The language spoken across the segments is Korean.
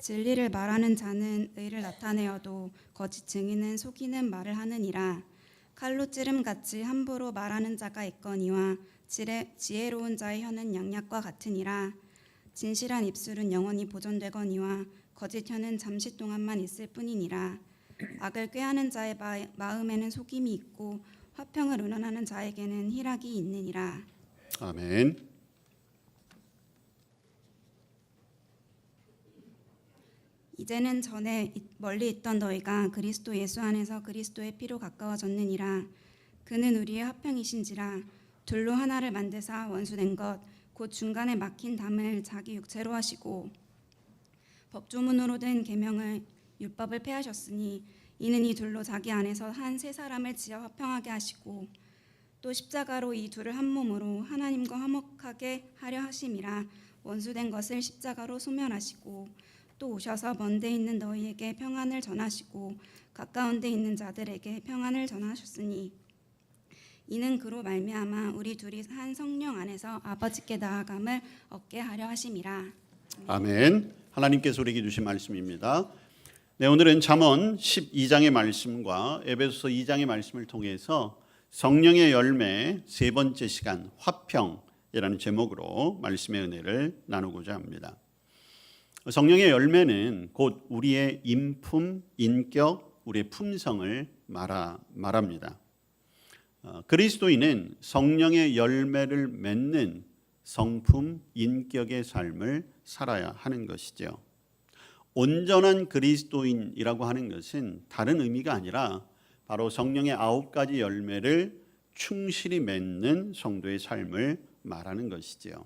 진리를 말하는 자는 의를 나타내어도 거짓 증인은 속이는 말을 하느니라. 칼로 찌름같이 함부로 말하는 자가 있거니와 지레, 지혜 로운 자의 혀는 양약과 같으니라. 진실한 입술은 영원히 보존되거니와 거짓 혀는 잠시 동안만 있을 뿐이니라. 악을 꾀하는 자의 마, 마음에는 속임이 있고 화평을 의논하는 자에게는 희락이 있느니라. 아멘. 이제는 전에 이- 멀리 있던 너희가 그리스도 예수 안에서 그리스도의 피로 가까워졌느니라. 그는 우리의 화평이신지라. 둘로 하나를 만드사 원수된 것 곧 중간에 막힌 담을 자기 육체로 하시고 법조문으로 된 계명을 율법을 폐하셨으니 이는 이 둘로 자기 안에서 한 세 사람을 지어 화평하게 하시고 또 십자가로 이 둘을 한 몸으로 하나님과 화목하게 하려 하심이라. 원수된 것을 십자가로 소멸하시고 또 오셔서 먼데 있는 너희에게 평안을 전하시고 가까운 데 있는 자들에게 평안을 전하셨으니 이는 그로 말미암아 우리 둘이 한 성령 안에서 아버지께 나아감을 얻게 하려 하심이라 아멘. 하나님께서 우리에게 주신 말씀입니다. 네, 오늘은 잠언 12장의 말씀과 에베소서 2장의 말씀을 통해서 성령의 열매 세 번째 시간 화평이라는 제목으로 말씀의 은혜를 나누고자 합니다. 성령의 열매는 곧 우리의 인품, 인격, 우리의 품성을 말하, 말합니다. 어, 그리스도인은 성령의 열매를 맺는 성품, 인격의 삶을 살아야 하는 것이죠. 온전한 그리스도인이라고 하는 것은 다른 의미가 아니라 바로 성령의 아홉 가지 열매를 충실히 맺는 성도의 삶을 말하는 것이지요.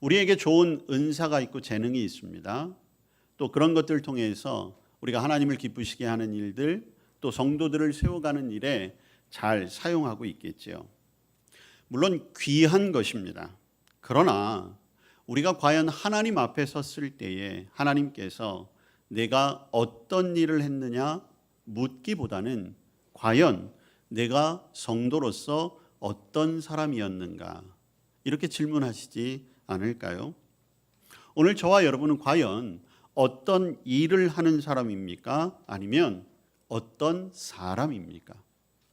우리에게 좋은 은사가 있고 재능이 있습니다. 또 그런 것들을 통해서 우리가 하나님을 기쁘시게 하는 일들, 또 성도들을 세워가는 일에 잘 사용하고 있겠지요. 물론 귀한 것입니다. 그러나 우리가 과연 하나님 앞에 섰을 때에 하나님께서 내가 어떤 일을 했느냐 묻기보다는 과연 내가 성도로서 어떤 사람이었는가 이렇게 질문하시지 않을까요? 오늘 저와 여러분은 과연 어떤 일을 하는 사람입니까? 아니면 어떤 사람입니까?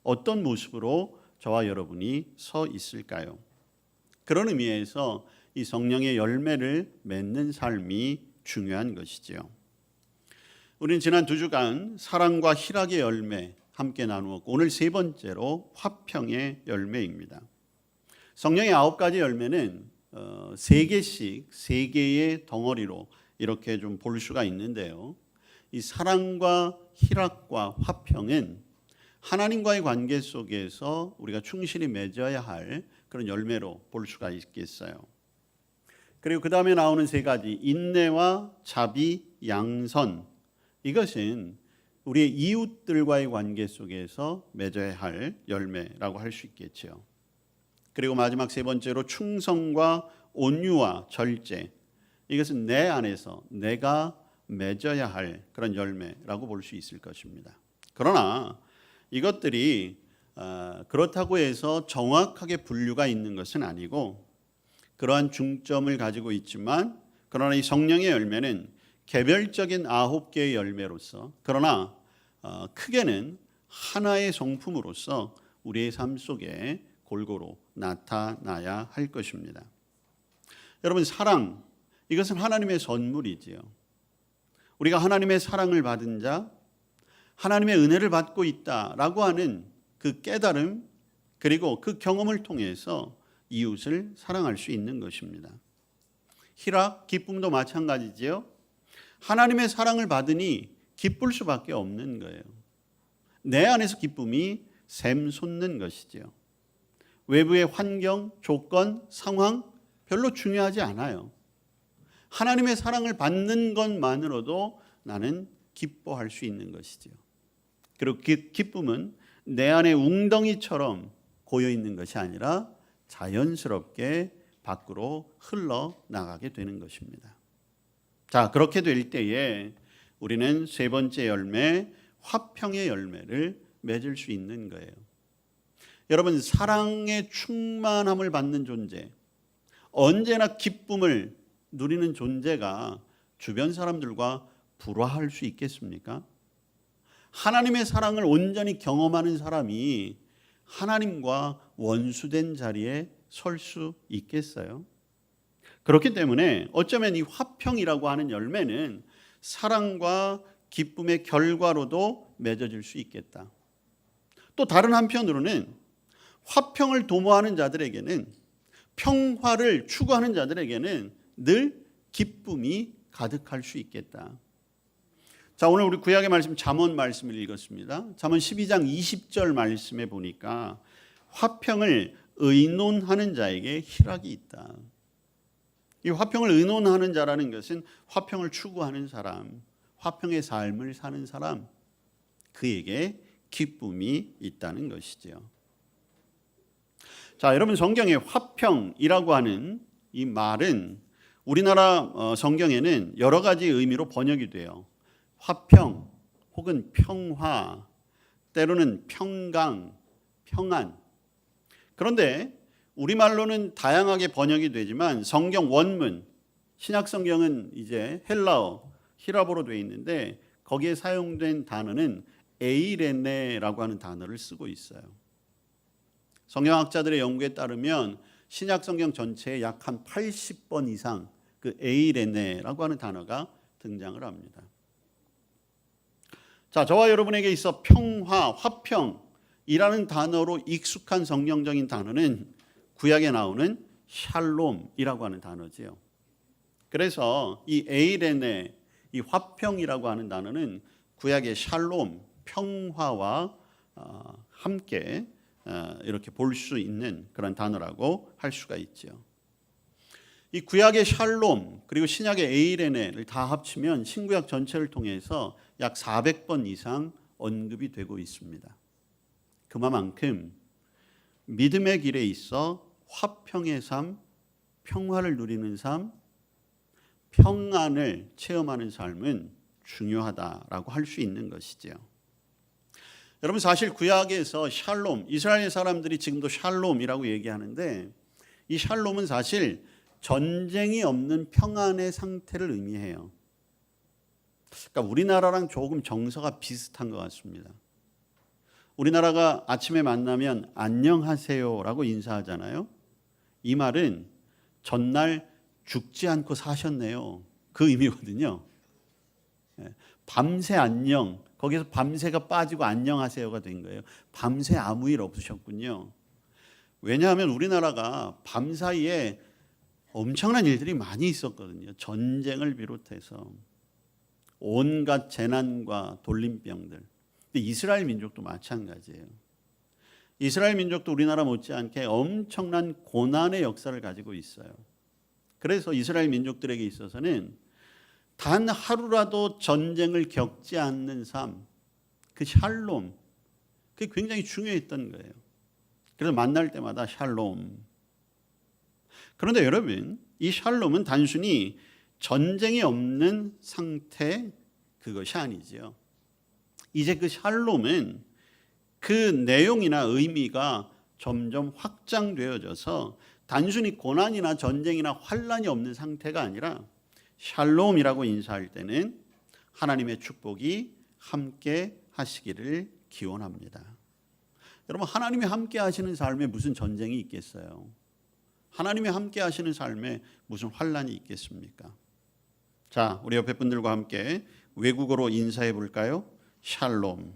어떤 모습으로 저와 여러분이 서 있을까요? 그런 의미에서 이 성령의 열매를 맺는 삶이 중요한 것이지요. 우리는 지난 두 주간 사랑과 희락의 열매 함께 나누었고 오늘 세 번째로 화평의 열매입니다. 성령의 아홉 가지 열매는 어, 세 개씩 세 개의 덩어리로 이렇게 좀 볼 수가 있는데요. 이 사랑과 희락과 화평은 하나님과의 관계 속에서 우리가 충실히 맺어야 할 그런 열매로 볼 수가 있겠어요. 그리고 그 다음에 나오는 세 가지 인내와 자비, 양선 이것은 우리의 이웃들과의 관계 속에서 맺어야 할 열매라고 할 수 있겠죠. 그리고 마지막 세 번째로 충성과 온유와 절제 이것은 내 안에서 내가 맺어야 할 그런 열매라고 볼 수 있을 것입니다. 그러나 이것들이 어, 그렇다고 해서 정확하게 분류가 있는 것은 아니고 그러한 중점을 가지고 있지만 그러나 이 성령의 열매는 개별적인 아홉 개의 열매로서 그러나 어, 크게는 하나의 성품으로서 우리의 삶 속에 골고루 나타나야 할 것입니다. 여러분 사랑 이것은 하나님의 선물이지요. 우리가 하나님의 사랑을 받은 자, 하나님의 은혜를 받고 있다라고 하는 그 깨달음 그리고 그 경험을 통해서 이웃을 사랑할 수 있는 것입니다. 희락, 기쁨도 마찬가지지요. 하나님의 사랑을 받으니 기쁠 수밖에 없는 거예요. 내 안에서 기쁨이 샘솟는 것이지요. 외부의 환경, 조건, 상황 별로 중요하지 않아요. 하나님의 사랑을 받는 것만으로도 나는 기뻐할 수 있는 것이지요. 그리고 기, 기쁨은 내 안에 웅덩이처럼 고여 있는 것이 아니라 자연스럽게 밖으로 흘러 나가게 되는 것입니다. 자, 그렇게 될 때에 우리는 세 번째 열매, 화평의 열매를 맺을 수 있는 거예요. 여러분, 사랑의 충만함을 받는 존재, 언제나 기쁨을 누리는 존재가 주변 사람들과 불화할 수 있겠습니까? 하나님의 사랑을 온전히 경험하는 사람이 하나님과 원수된 자리에 설 수 있겠어요? 그렇기 때문에 어쩌면 이 화평이라고 하는 열매는 사랑과 기쁨의 결과로도 맺어질 수 있겠다. 또 다른 한편으로는 화평을 도모하는 자들에게는 평화를 추구하는 자들에게는 늘 기쁨이 가득할 수 있겠다. 자, 오늘 우리 구약의 말씀 잠언 말씀을 읽었습니다. 잠언 12장 20절 말씀에 보니까 화평을 의논하는 자에게 희락이 있다. 이 화평을 의논하는 자라는 것은 화평을 추구하는 사람, 화평의 삶을 사는 사람, 그에게 기쁨이 있다는 것이지요. 자, 여러분 성경에 화평이라고 하는 이 말은 우리나라 어, 성경에는 여러 가지 의미로 번역이 돼요. 화평 혹은 평화, 때로는 평강, 평안. 그런데 우리말로는 다양하게 번역이 되지만 성경 원문 신약 성경은 이제 헬라어 히라보로 되어 있는데 거기에 사용된 단어는 에이레네라고 하는 단어를 쓰고 있어요. 성경학자들의 연구에 따르면 신약 성경 전체에 약 한 80번 이상 그 에이레네라고 하는 단어가 등장을 합니다. 자, 저와 여러분에게 있어 평화, 화평이라는 단어로 익숙한 성경적인 단어는 구약에 나오는 샬롬이라고 하는 단어지요. 그래서 이 에이레네, 이 화평이라고 하는 단어는 구약의 샬롬, 평화와 어, 함께 어, 이렇게 볼 수 있는 그런 단어라고 할 수가 있죠. 이 구약의 샬롬 그리고 신약의 에이레네를 다 합치면 신구약 전체를 통해서 약 400번 이상 언급이 되고 있습니다. 그만큼 믿음의 길에 있어 화평의 삶, 평화를 누리는 삶, 평안을 체험하는 삶은 중요하다라고 할 수 있는 것이지요. 여러분 사실 구약에서 샬롬, 이스라엘 사람들이 지금도 샬롬이라고 얘기하는데 이 샬롬은 사실 전쟁이 없는 평안의 상태를 의미해요. 그러니까 우리나라랑 조금 정서가 비슷한 것 같습니다. 우리나라가 아침에 만나면 안녕하세요라고 인사하잖아요. 이 말은 전날 죽지 않고 사셨네요. 그 의미거든요. 예, 밤새 안녕. 거기서 밤새가 빠지고 안녕하세요가 된 거예요. 밤새 아무 일 없으셨군요. 왜냐하면 우리나라가 밤 사이에 엄청난 일들이 많이 있었거든요. 전쟁을 비롯해서 온갖 재난과 돌림병들. 근데 이스라엘 민족도 마찬가지예요. 이스라엘 민족도 우리나라 못지않게 엄청난 고난의 역사를 가지고 있어요. 그래서 이스라엘 민족들에게 있어서는 단 하루라도 전쟁을 겪지 않는 삶, 그 샬롬, 그게 굉장히 중요했던 거예요. 그래서 만날 때마다 샬롬. 그런데 여러분, 이 샬롬은 단순히 전쟁이 없는 상태 그것이 아니지요. 이제 그 샬롬은 그 내용이나 의미가 점점 확장되어져서 단순히 고난이나 전쟁이나 환란이 없는 상태가 아니라 샬롬이라고 인사할 때는 하나님의 축복이 함께 하시기를 기원합니다. 여러분 하나님이 함께 하시는 삶에 무슨 전쟁이 있겠어요? 하나님이 함께 하시는 삶에 무슨 환란이 있겠습니까? 자, 우리 옆에 분들과 함께 외국어로 인사해 볼까요? 샬롬.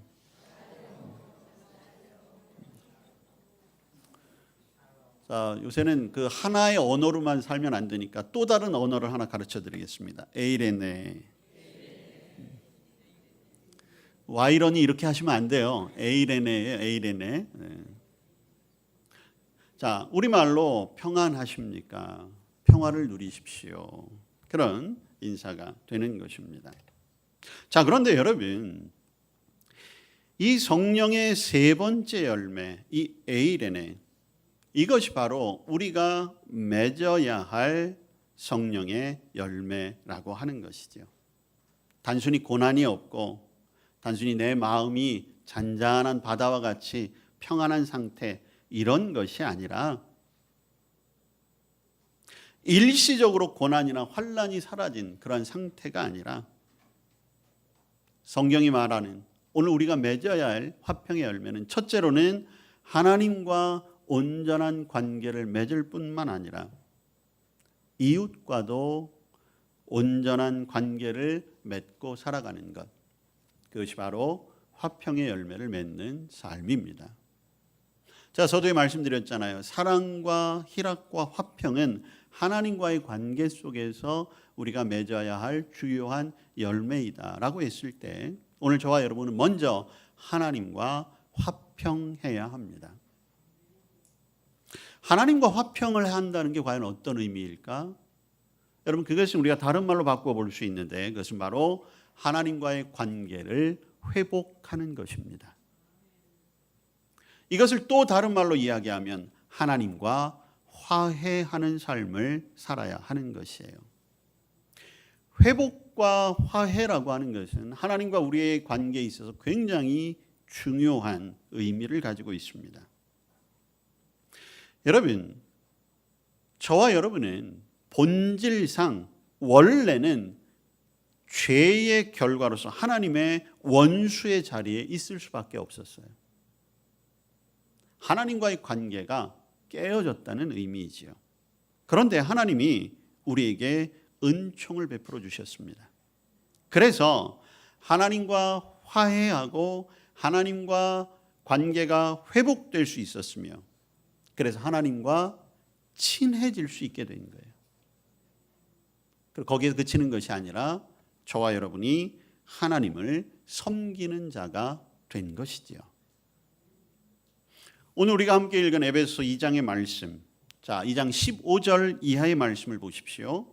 자, 요새는 그 하나의 언어로만 살면 안 되니까 또 다른 언어를 하나 가르쳐 드리겠습니다. 에이레네. 와이런이 이렇게 하시면 안 돼요. 에이레네예요, 에이레네. 네. 자, 우리말로 평안하십니까? 평화를 누리십시오. 그런 인사가 되는 것입니다. 자, 그런데 여러분, 이 성령의 세 번째 열매, 이 에이레네, 이것이 바로 우리가 맺어야 할 성령의 열매라고 하는 것이죠. 단순히 고난이 없고, 단순히 내 마음이 잔잔한 바다와 같이 평안한 상태, 이런 것이 아니라 일시적으로 고난이나 환란이 사라진 그러한 상태가 아니라 성경이 말하는 오늘 우리가 맺어야 할 화평의 열매는 첫째로는 하나님과 온전한 관계를 맺을 뿐만 아니라 이웃과도 온전한 관계를 맺고 살아가는 것. 그것이 바로 화평의 열매를 맺는 삶입니다. 자, 서두에 말씀드렸잖아요. 사랑과 희락과 화평은 하나님과의 관계 속에서 우리가 맺어야 할 주요한 열매이다라고 했을 때 오늘 저와 여러분은 먼저 하나님과 화평해야 합니다. 하나님과 화평을 한다는 게 과연 어떤 의미일까? 여러분 그것은 우리가 다른 말로 바꿔 볼수 있는데 그것은 바로 하나님과의 관계를 회복하는 것입니다. 이것을 또 다른 말로 이야기하면 하나님과 화해하는 삶을 살아야 하는 것이에요. 회복과 화해라고 하는 것은 하나님과 우리의 관계에 있어서 굉장히 중요한 의미를 가지고 있습니다. 여러분, 저와 여러분은 본질상 원래는 죄의 결과로서 하나님의 원수의 자리에 있을 수밖에 없었어요. 하나님과의 관계가 깨어졌다는 의미이지요. 그런데 하나님이 우리에게 은총을 베풀어 주셨습니다. 그래서 하나님과 화해하고 하나님과 관계가 회복될 수 있었으며 그래서 하나님과 친해질 수 있게 된 거예요. 그리고 거기에 그치는 것이 아니라 저와 여러분이 하나님을 섬기는 자가 된 것이지요. 오늘 우리가 함께 읽은 에베소 2장의 말씀. 자, 2장 15절 이하의 말씀을 보십시오.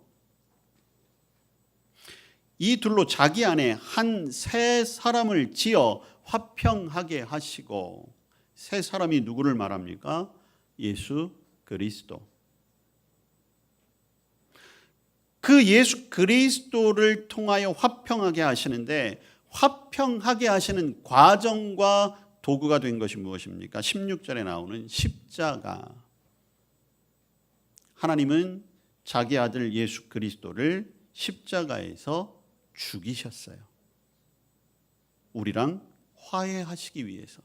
이 둘로 자기 안에 한새 사람을 지어 화평하게 하시고 새 사람이 누구를 말합니까? 예수 그리스도. 그 예수 그리스도를 통하여 화평하게 하시는데 화평하게 하시는 과정과 도구가 된 것이 무엇입니까? 16절에 나오는 십자가. 하나님은 자기 아들 예수 그리스도를 십자가에서 죽이셨어요. 우리랑 화해하시기 위해서.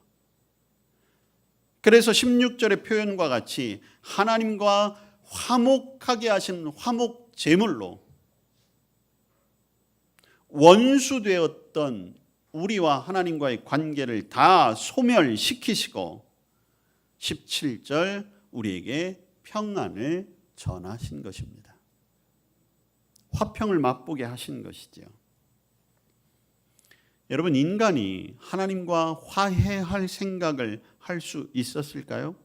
그래서 16절의 표현과 같이 하나님과 화목하게 하신 화목 제물로 원수되었던 우리와 하나님과의 관계를 다 소멸시키시고 17절 우리에게 평안을 전하신 것입니다. 화평을 맛보게 하신 것이지요. 여러분 인간이 하나님과 화해할 생각을 할 수 있었을까요?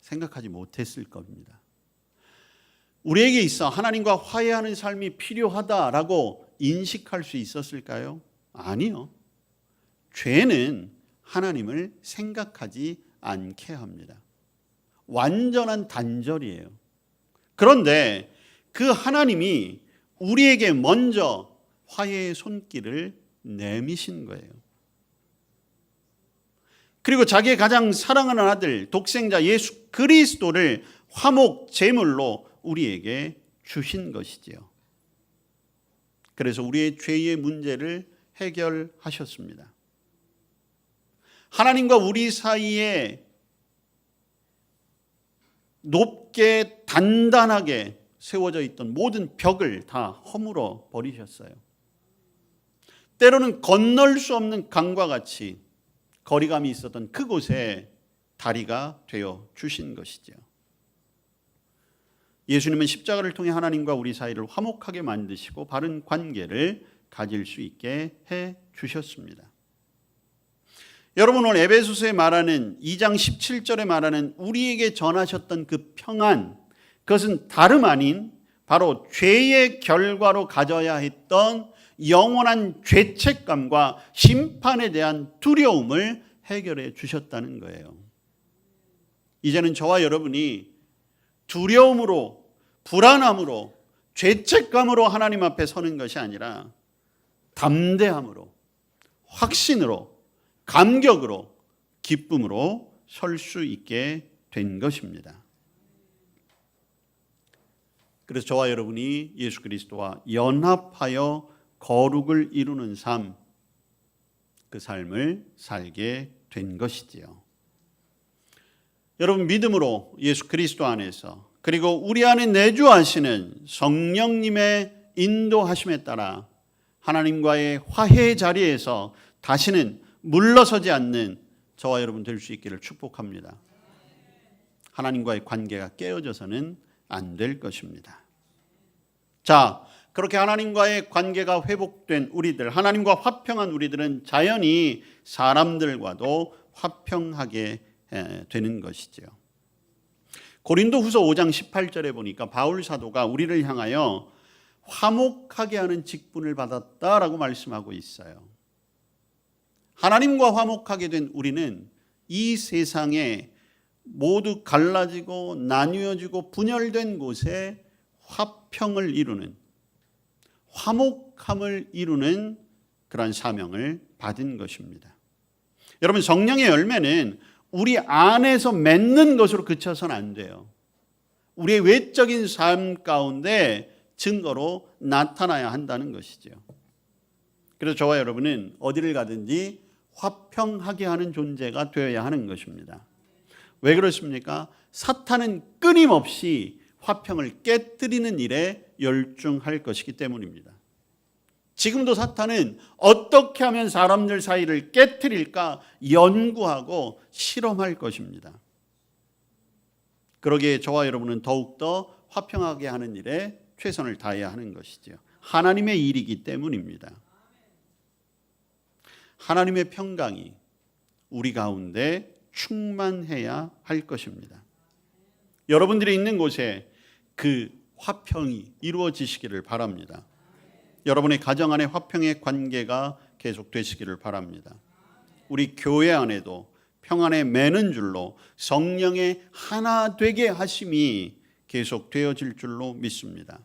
생각하지 못했을 겁니다. 우리에게 있어 하나님과 화해하는 삶이 필요하다라고 인식할 수 있었을까요? 아니요. 죄는 하나님을 생각하지 않게 합니다. 완전한 단절이에요. 그런데 그 하나님이 우리에게 먼저 화해의 손길을 내미신 거예요. 그리고 자기의 가장 사랑하는 아들 독생자 예수 그리스도를 화목 제물로 우리에게 주신 것이지요. 그래서 우리의 죄의 문제를 해결하셨습니다. 하나님과 우리 사이에 높게 단단하게 세워져 있던 모든 벽을 다 허물어 버리셨어요. 때로는 건널 수 없는 강과 같이 거리감이 있었던 그곳에 다리가 되어 주신 것이죠. 예수님은 십자가를 통해 하나님과 우리 사이를 화목하게 만드시고 바른 관계를 가질 수 있게 해 주셨습니다. 여러분 오늘 에베소서에 말하는 2장 17절에 말하는 우리에게 전하셨던 그 평안 그것은 다름 아닌 바로 죄의 결과로 가져야 했던 영원한 죄책감과 심판에 대한 두려움을 해결해 주셨다는 거예요. 이제는 저와 여러분이 두려움으로 불안함으로 죄책감으로 하나님 앞에 서는 것이 아니라 담대함으로 확신으로 감격으로 기쁨으로 설 수 있게 된 것입니다. 그래서 저와 여러분이 예수 그리스도와 연합하여 거룩을 이루는 삶, 그 삶을 살게 된 것이지요. 여러분 믿음으로 예수 그리스도 안에서 그리고 우리 안에 내주하시는 성령님의 인도하심에 따라 하나님과의 화해 자리에서 다시는 물러서지 않는 저와 여러분 될 수 있기를 축복합니다. 하나님과의 관계가 깨어져서는 안 될 것입니다. 자, 그렇게 하나님과의 관계가 회복된 우리들, 하나님과 화평한 우리들은 자연히 사람들과도 화평하게 에, 되는 것이지요. 고린도 후서 5장 18절에 보니까 바울 사도가 우리를 향하여 화목하게 하는 직분을 받았다라고 말씀하고 있어요. 하나님과 화목하게 된 우리는 이 세상에 모두 갈라지고 나뉘어지고 분열된 곳에 화평을 이루는 화목함을 이루는 그러한 사명을 받은 것입니다. 여러분 성령의 열매는 우리 안에서 맺는 것으로 그쳐서는 안 돼요. 우리의 외적인 삶 가운데 증거로 나타나야 한다는 것이죠. 그래서 저와 여러분은 어디를 가든지 화평하게 하는 존재가 되어야 하는 것입니다. 왜 그렇습니까? 사탄은 끊임없이 화평을 깨뜨리는 일에 열중할 것이기 때문입니다. 지금도 사탄은 어떻게 하면 사람들 사이를 깨뜨릴까 연구하고 실험할 것입니다. 그러기에 저와 여러분은 더욱더 화평하게 하는 일에 최선을 다해야 하는 것이죠. 하나님의 일이기 때문입니다. 하나님의 평강이 우리 가운데 충만해야 할 것입니다. 여러분들이 있는 곳에 그 화평이 이루어지시기를 바랍니다. 여러분의 가정 안에 화평의 관계가 계속되시기를 바랍니다. 우리 교회 안에도 평안에 매는 줄로 성령의 하나 되게 하심이 계속되어질 줄로 믿습니다.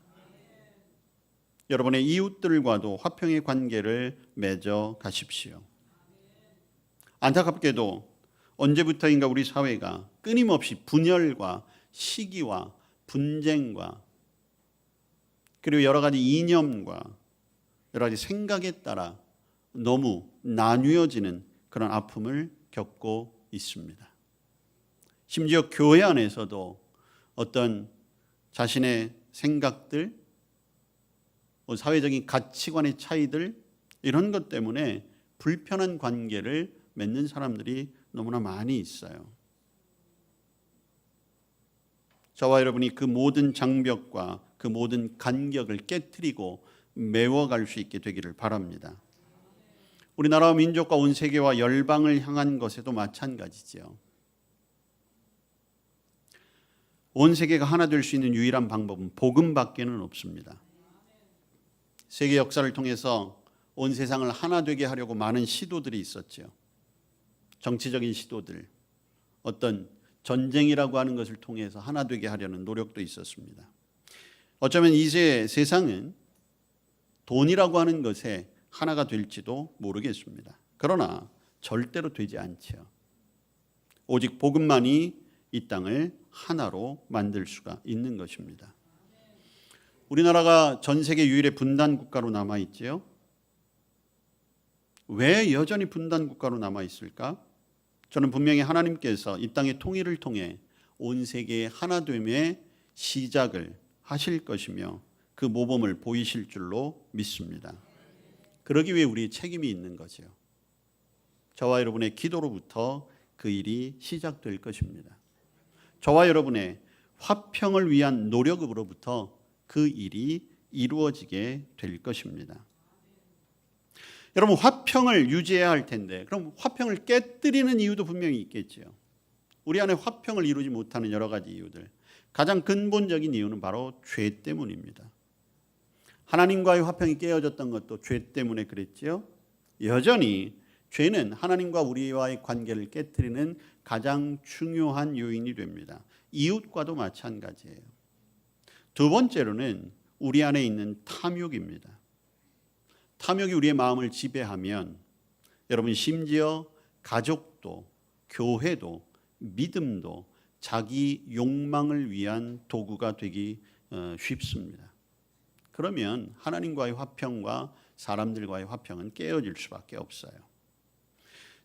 여러분의 이웃들과도 화평의 관계를 맺어 가십시오. 안타깝게도 언제부터인가 우리 사회가 끊임없이 분열과 시기와 분쟁과 그리고 여러 가지 이념과 여러 가지 생각에 따라 너무 나뉘어지는 그런 아픔을 겪고 있습니다. 심지어 교회 안에서도 어떤 자신의 생각들, 뭐 사회적인 가치관의 차이들 이런 것 때문에 불편한 관계를 맺는 사람들이 너무나 많이 있어요. 저와 여러분이 그 모든 장벽과 그 모든 간격을 깨뜨리고 메워갈 수 있게 되기를 바랍니다. 우리나라와 민족과 온 세계와 열방을 향한 것에도 마찬가지지요. 온 세계가 하나 될 수 있는 유일한 방법은 복음밖에는 없습니다. 세계 역사를 통해서 온 세상을 하나 되게 하려고 많은 시도들이 있었죠. 정치적인 시도들, 어떤 전쟁이라고 하는 것을 통해서 하나 되게 하려는 노력도 있었습니다. 어쩌면 이제 세상은 돈이라고 하는 것에 하나가 될지도 모르겠습니다. 그러나 절대로 되지 않죠. 오직 복음만이 이 땅을 하나로 만들 수가 있는 것입니다. 우리나라가 전 세계 유일의 분단 국가로 남아 있지요. 왜 여전히 분단 국가로 남아 있을까? 저는 분명히 하나님께서 이 땅의 통일을 통해 온 세계의 하나됨의 시작을 하실 것이며 그 모범을 보이실 줄로 믿습니다. 그러기 위해 우리 책임이 있는 거죠. 저와 여러분의 기도로부터 그 일이 시작될 것입니다. 저와 여러분의 화평을 위한 노력으로부터 그 일이 이루어지게 될 것입니다. 여러분 화평을 유지해야 할 텐데 그럼 화평을 깨뜨리는 이유도 분명히 있겠죠. 우리 안에 화평을 이루지 못하는 여러 가지 이유들. 가장 근본적인 이유는 바로 죄 때문입니다. 하나님과의 화평이 깨어졌던 것도 죄 때문에 그랬지요. 여전히 죄는 하나님과 우리와의 관계를 깨뜨리는 가장 중요한 요인이 됩니다. 이웃과도 마찬가지예요. 두 번째로는 우리 안에 있는 탐욕입니다. 탐욕이 우리의 마음을 지배하면 여러분 심지어 가족도 교회도 믿음도 자기 욕망을 위한 도구가 되기 어, 쉽습니다. 그러면 하나님과의 화평과 사람들과의 화평은 깨어질 수밖에 없어요.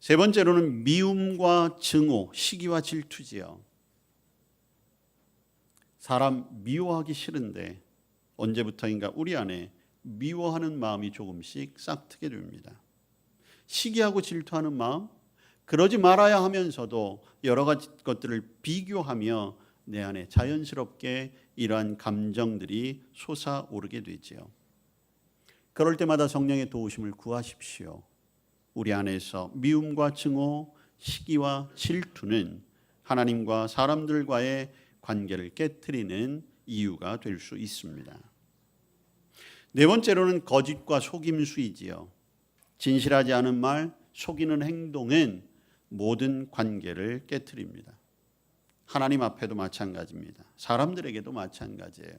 세 번째로는 미움과 증오, 시기와 질투지요. 사람 미워하기 싫은데 언제부터인가 우리 안에 미워하는 마음이 조금씩 싹트게 됩니다. 시기하고 질투하는 마음, 그러지 말아야 하면서도 여러 가지 것들을 비교하며 내 안에 자연스럽게 이러한 감정들이 솟아오르게 되지요. 그럴 때마다 성령의 도우심을 구하십시오. 우리 안에서 미움과 증오, 시기와 질투는 하나님과 사람들과의 관계를 깨뜨리는 이유가 될 수 있습니다. 네 번째로는 거짓과 속임수이지요. 진실하지 않은 말, 속이는 행동은 모든 관계를 깨뜨립니다. 하나님 앞에도 마찬가지입니다. 사람들에게도 마찬가지예요.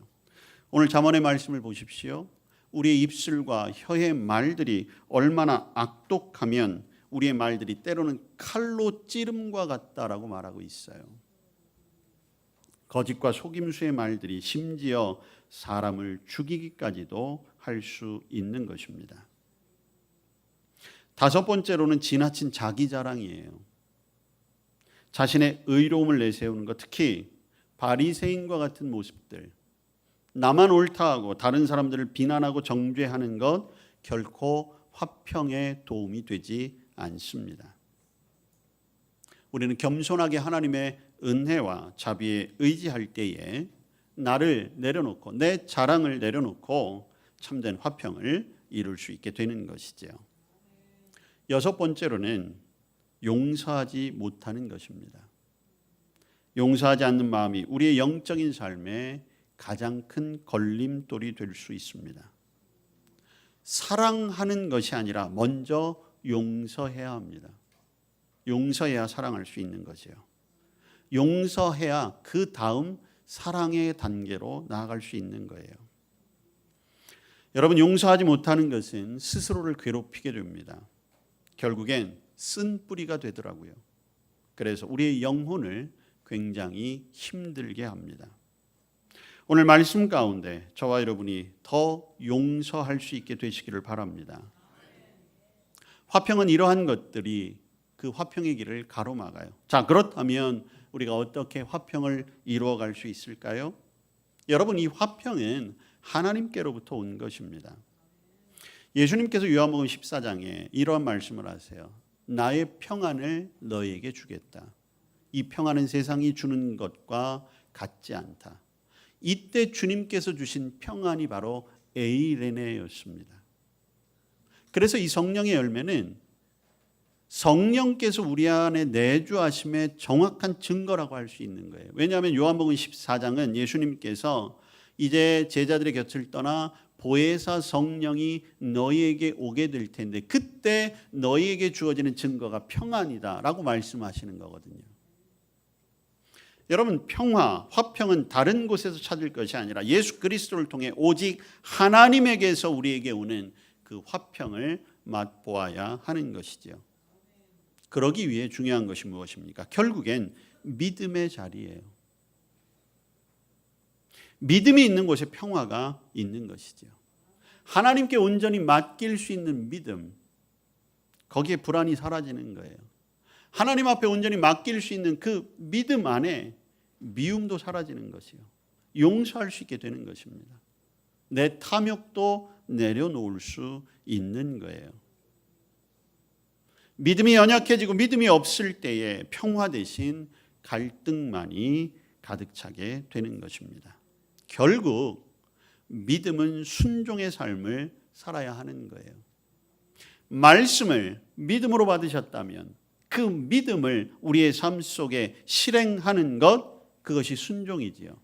오늘 잠언의 말씀을 보십시오. 우리의 입술과 혀의 말들이 얼마나 악독하면 우리의 말들이 때로는 칼로 찌름과 같다라고 말하고 있어요. 거짓과 속임수의 말들이 심지어 사람을 죽이기까지도 할 수 있는 것입니다. 다섯 번째로는 지나친 자기 자랑이에요. 자신의 의로움을 내세우는 것, 특히 바리새인과 같은 모습들, 나만 옳다하고 다른 사람들을 비난하고 정죄하는 것 결코 화평에 도움이 되지 않습니다. 우리는 겸손하게 하나님의 은혜와 자비에 의지할 때에 나를 내려놓고 내 자랑을 내려놓고 참된 화평을 이룰 수 있게 되는 것이지요. 여섯 번째로는 용서하지 못하는 것입니다. 용서하지 않는 마음이 우리의 영적인 삶에 가장 큰 걸림돌이 될 수 있습니다. 사랑하는 것이 아니라 먼저 용서해야 합니다. 용서해야 사랑할 수 있는 거지요. 용서해야 그 다음 사랑의 단계로 나아갈 수 있는 거예요. 여러분 용서하지 못하는 것은 스스로를 괴롭히게 됩니다. 결국엔 쓴 뿌리가 되더라고요. 그래서 우리의 영혼을 굉장히 힘들게 합니다. 오늘 말씀 가운데 저와 여러분이 더 용서할 수 있게 되시기를 바랍니다. 화평은 이러한 것들이 그 화평의 길을 가로막아요. 자, 그렇다면 우리가 어떻게 화평을 이루어 갈 수 있을까요? 여러분, 이 화평은 하나님께로부터 온 것입니다. 예수님께서 요한복음 14장에 이러한 말씀을 하세요. 나의 평안을 너에게 주겠다. 이 평안은 세상이 주는 것과 같지 않다. 이때 주님께서 주신 평안이 바로 에이레네였습니다. 그래서 이 성령의 열매는 성령께서 우리 안에 내주하심의 정확한 증거라고 할 수 있는 거예요. 왜냐하면 요한복음 14장은 예수님께서 이제 제자들의 곁을 떠나 보혜사 성령이 너희에게 오게 될 텐데 그때 너희에게 주어지는 증거가 평안이다라고 말씀하시는 거거든요. 여러분 평화, 화평은 다른 곳에서 찾을 것이 아니라 예수 그리스도를 통해 오직 하나님에게서 우리에게 오는 그 화평을 맛보아야 하는 것이죠. 그러기 위해 중요한 것이 무엇입니까? 결국엔 믿음의 자리예요. 믿음이 있는 곳에 평화가 있는 것이죠. 하나님께 온전히 맡길 수 있는 믿음, 거기에 불안이 사라지는 거예요. 하나님 앞에 온전히 맡길 수 있는 그 믿음 안에 미움도 사라지는 것이요. 용서할 수 있게 되는 것입니다. 내 탐욕도 내려놓을 수 있는 거예요. 믿음이 연약해지고 믿음이 없을 때에 평화 대신 갈등만이 가득 차게 되는 것입니다. 결국 믿음은 순종의 삶을 살아야 하는 거예요. 말씀을 믿음으로 받으셨다면 그 믿음을 우리의 삶 속에 실행하는 것 그것이 순종이지요.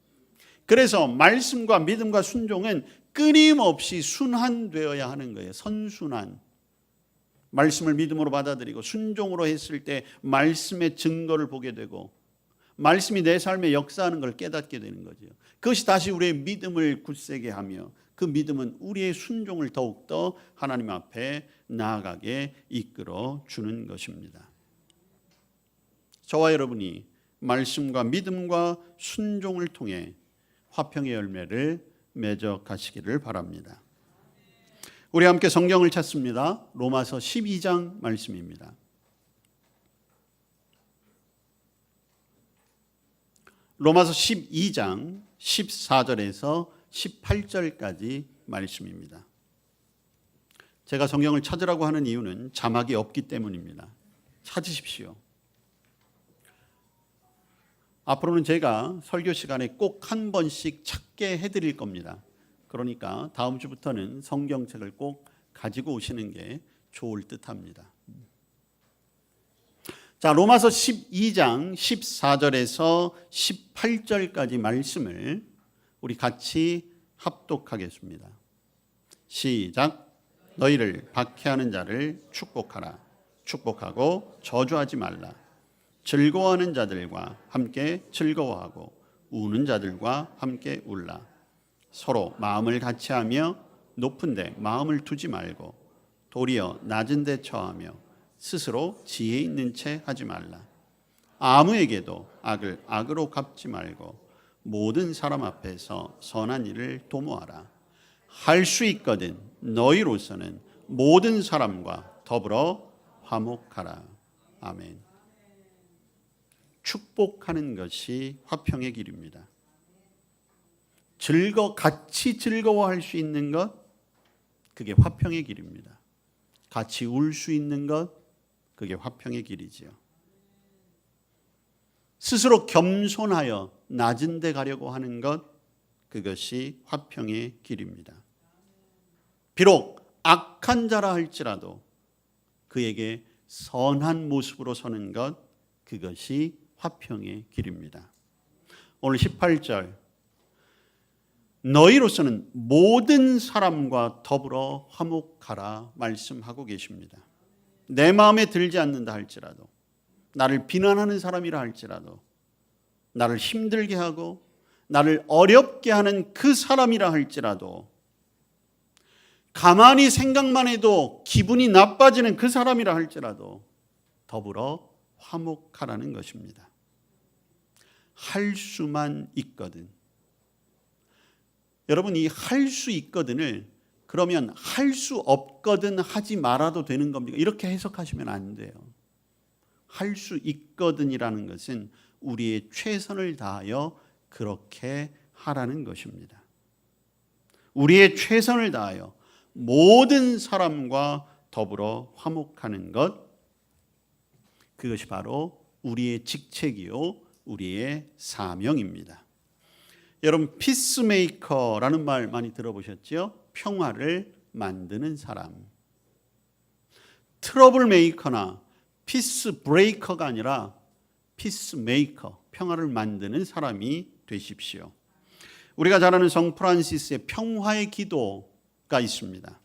그래서 말씀과 믿음과 순종은 끊임없이 순환되어야 하는 거예요. 선순환. 말씀을 믿음으로 받아들이고 순종으로 했을 때 말씀의 증거를 보게 되고 말씀이 내 삶에 역사하는 걸 깨닫게 되는 거죠. 그것이 다시 우리의 믿음을 굳세게 하며 그 믿음은 우리의 순종을 더욱더 하나님 앞에 나아가게 이끌어 주는 것입니다. 저와 여러분이 말씀과 믿음과 순종을 통해 화평의 열매를 맺어 가시기를 바랍니다. 우리 함께 성경을 찾습니다. 로마서 12장 말씀입니다. 로마서 12장 14절에서 18절까지 말씀입니다. 제가 성경을 찾으라고 하는 이유는 자막이 없기 때문입니다. 찾으십시오. 앞으로는 제가 설교 시간에 꼭 한 번씩 찾게 해드릴 겁니다. 그러니까 다음 주부터는 성경책을 꼭 가지고 오시는 게 좋을 듯 합니다. 자, 로마서 12장 14절에서 18절까지 말씀을 우리 같이 합독하겠습니다. 시작. 너희를 박해하는 자를 축복하라. 축복하고 저주하지 말라. 즐거워하는 자들과 함께 즐거워하고 우는 자들과 함께 울라. 서로 마음을 같이 하며 높은 데 마음을 두지 말고 도리어 낮은 데 처하며 스스로 지혜 있는 채 하지 말라. 아무에게도 악을 악으로 갚지 말고 모든 사람 앞에서 선한 일을 도모하라. 할 수 있거든 너희로서는 모든 사람과 더불어 화목하라. 아멘. 축복하는 것이 화평의 길입니다. 즐거 같이 즐거워할 수 있는 것 그게 화평의 길입니다. 같이 울 수 있는 것 그게 화평의 길이지요. 스스로 겸손하여 낮은 데 가려고 하는 것 그것이 화평의 길입니다. 비록 악한 자라 할지라도 그에게 선한 모습으로 서는 것 그것이 화평의 길입니다. 오늘 18절 너희로서는 모든 사람과 더불어 화목하라 말씀하고 계십니다. 내 마음에 들지 않는다 할지라도 나를 비난하는 사람이라 할지라도 나를 힘들게 하고 나를 어렵게 하는 그 사람이라 할지라도 가만히 생각만 해도 기분이 나빠지는 그 사람이라 할지라도 더불어 화목하라는 것입니다. 할 수만 있거든. 여러분 이 할 수 있거든을 그러면 할 수 없거든 하지 말아도 되는 겁니까? 이렇게 해석하시면 안 돼요. 할 수 있거든이라는 것은 우리의 최선을 다하여 그렇게 하라는 것입니다. 우리의 최선을 다하여 모든 사람과 더불어 화목하는 것 그것이 바로 우리의 직책이요 우리의 사명입니다. 여러분 피스메이커라는 말 많이 들어보셨죠? 평화를 만드는 사람. 트러블 메이커나 피스 브레이커가 아니라 피스 메이커, 평화를 만드는 사람이 되십시오. 우리가 잘 아는 성 프란시스의 평화의 기도가 있습니다.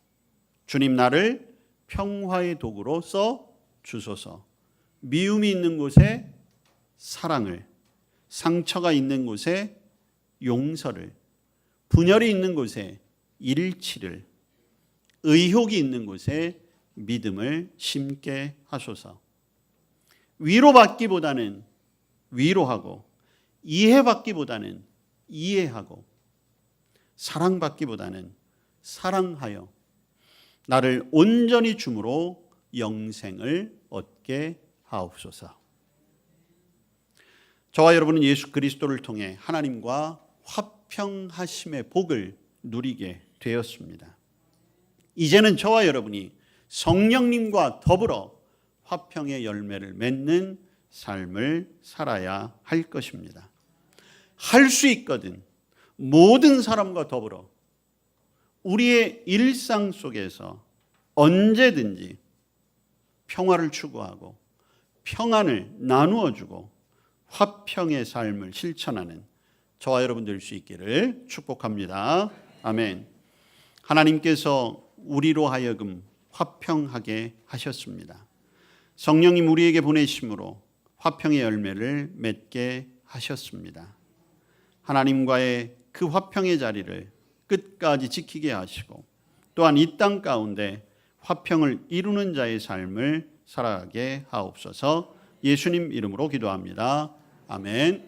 주님 나를 평화의 도구로 써 주소서. 미움이 있는 곳에 사랑을, 상처가 있는 곳에 용서를, 분열이 있는 곳에 일치를, 의혹이 있는 곳에 믿음을 심게 하소서. 위로받기보다는 위로하고 이해받기보다는 이해하고 사랑받기보다는 사랑하여 나를 온전히 주므로 영생을 얻게 하옵소서. 저와 여러분은 예수 그리스도를 통해 하나님과 화평하심의 복을 누리게 되었습니다. 이제는 저와 여러분이 성령님과 더불어 화평의 열매를 맺는 삶을 살아야 할 것입니다. 할 수 있거든. 모든 사람과 더불어 우리의 일상 속에서 언제든지 평화를 추구하고 평안을 나누어 주고 화평의 삶을 실천하는 저와 여러분 될 수 있기를 축복합니다. 아멘. 하나님께서 우리로 하여금 화평하게 하셨습니다. 성령님 우리에게 보내심으로 화평의 열매를 맺게 하셨습니다. 하나님과의 그 화평의 자리를 끝까지 지키게 하시고 또한 이 땅 가운데 화평을 이루는 자의 삶을 살아가게 하옵소서 예수님 이름으로 기도합니다. 아멘.